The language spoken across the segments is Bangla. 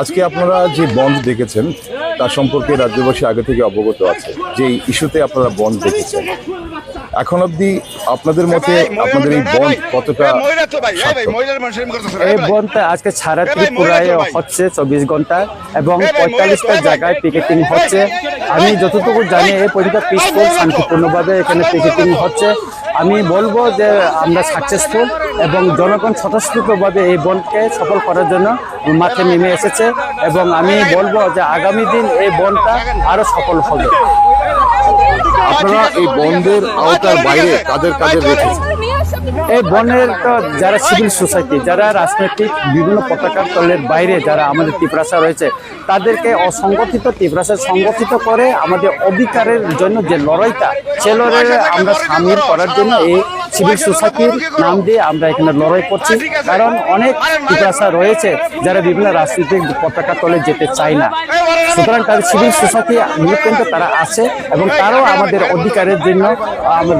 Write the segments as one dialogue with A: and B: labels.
A: আজকে আপনারা যে বন্ধ দেখেছেন তার সম্পর্কে রাজ্যবাসী আগে থেকে অবগত আছে। যে ইস্যুতে আপনারা বন্ধ দেখেছেন। এখন অবধি আপনাদের মতে আপনাদের এই বন্ধ কতটা?
B: এই বনটা আজকে সারা ত্রিপুরায় হচ্ছে চব্বিশ ঘণ্টা এবং পঁয়তাল্লিশটা জায়গায় পিকেটিং হচ্ছে। আমি যতটুকু জানি এই পর্যন্ত পিসফুল শান্তিপূর্ণভাবে এখানে পিকেটিং হচ্ছে। আমি বলব যে আমরা সাকসেসফুল এবং জনগণ স্বতঃস্ফূর্তভাবে এই বনকে সফল করার জন্য মাঠে নেমে এসেছে এবং আমি বলব যে আগামী দিন এই বনটা আরও সফল হবে।
A: আপনারা এই বন্ধের আওতার বাইরে তাদের কাজে রেখেছেন
B: এই বনের যারা সিভিল সোসাইটি যারা রাজনৈতিক বিভিন্ন পতাকার তলের বাইরে যারা আমাদের ত্রিপুরাসা রয়েছে, তাদেরকে অসংগঠিত ত্রিপুরাসা সংগঠিত করে আমাদের অধিকারের জন্য যে লড়াইটা, সে লড়াই আমরা সামিল করার জন্য এই সিভিল সোসাইটির নাম দিয়ে আমরা এখানে লড়াই করছি। কারণ অনেক ত্রিপুরাসা রয়েছে যারা বিভিন্ন রাজনৈতিক পতাকা তলে যেতে চায় না। সুতরাং তাদের সিভিল সোসাইটি মুভমেন্টে তারা আছে এবং তারাও আমাদের অধিকারের জন্য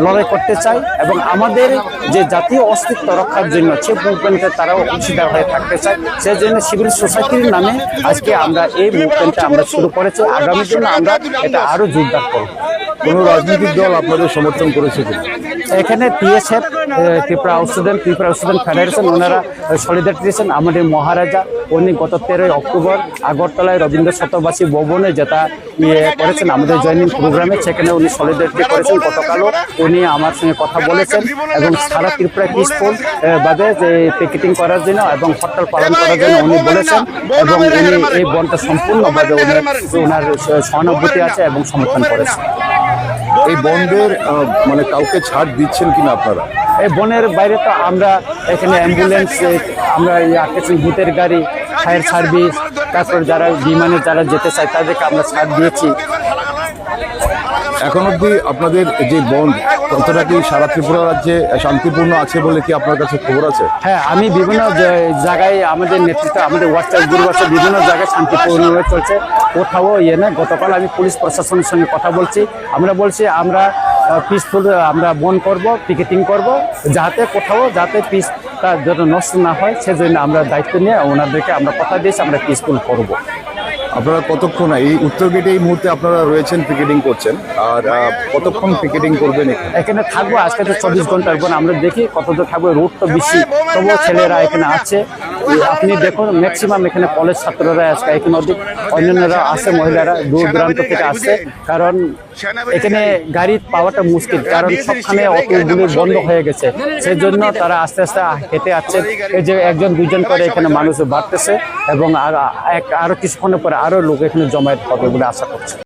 B: লড়াই করতে চাই এবং আমাদের যে জাতীয় অস্তিত্ব রক্ষার জন্য সে মুভমেন্টে তারাও অংশীদার হয়ে থাকতে চায়। সেই জন্য সিভিল সোসাইটির নামে আজকে আমরা এই মুভমেন্টটা আমরা শুরু করেছি। আগামী দিনে আমরা এটা আরও জোরদার করব।
A: কোন রাজনৈতিক দল আপনাদের সমর্থন করেছে?
B: এখানে PSF Tripura student Tripura student federation ওনারা সলিডারিটি দিয়েছেন আমাদের মহারাজা, উনি গত তেরোই অক্টোবর আগরতলায় রবীন্দ্র শতবাসী ভবনে যেটা ইয়ে করেছেন, আমাদের জয়নিং প্রোগ্রামে সেখানে উনি সলিডারিটি করেছেন। গতকালও উনি আমার সঙ্গে কথা বলেছেন এবং সারা ত্রিপুরা পিসফুল ভাবে যে পিকেটিং করার জন্য এবং হরতাল পালন করার জন্য উনি বলেছেন এবং উনি এই বনটা সম্পূর্ণভাবে উনি ওনার সহানুভূতি আছে এবং সমর্থন করেছেন।
A: এই বন্ধের মানে কাউকে ছাড় দিচ্ছেন কিনা আপনারা?
B: এই বনের বাইরে তো আমরা এখানে অ্যাম্বুলেন্স আমরা এই ভূতের গাড়ি ফায়ার সার্ভিস তারপর যারা বিমানে যারা যেতে চায় তাদেরকে আমরা ছাড় দিয়েছি।
A: এখন অবধি আপনাদের যে বন্ধ কতটা কি সারা ত্রিপুরা রাজ্যে শান্তিপূর্ণ আছে বলে কি আপনার কাছে খবর আছে?
B: হ্যাঁ আমি বিভিন্ন জায়গায় আমাদের নেতৃত্ব, আমাদের হোয়াটসঅ্যাপ গ্রুপ আছে বিভিন্ন জায়গায় শান্তিপূর্ণভাবে চলছে। কোথাও ইয়ে না গতকাল আমি পুলিশ প্রশাসনের সঙ্গে কথা বলছি। আমরা বলছি, আমরা পিসফুল আমরা বন করব পিকেটিং করব যাতে কোথাও যাতে পিসটা যেন নষ্ট না হয়, সেজন্য আমরা দায়িত্ব নিয়ে ওনাদেরকে আমরা কথা দিয়েছি, আমরা পিসফুল করব।
A: আপনারা কতক্ষণ এই উত্তর গেটে এই মুহূর্তে আপনারা রয়েছেন পিকেটিং করছেন, আর কতক্ষণ পিকেটিং করবেন এখানে?
B: থাকব আজকে তো চব্বিশ ঘণ্টার পর, আমরা দেখি কতদূর থাকব রোড তো বেশি, তবুও ছেলেরা এখানে আছে। আপনি দেখুন ম্যাক্সিমাম এখানে কলেজ ছাত্ররা আজকে অধিক অন্যান্যরা আছে, মহিলারা দূর দূরান্ত থেকে আসছে। কারণ এখানে গাড়ি পাওয়াটা মুশকিল, কারণ সবখানে অটোগুলি বন্ধ হয়ে গেছে। সেই জন্য তারা আস্তে আস্তে হেঁটে আসছে। এই যে একজন দুজন করে এখানে মানুষ বাড়তেছে এবং আর- কিছুক্ষণের পরে আরও লোক এখানে জমায়েত হবে বলে আশা করছে।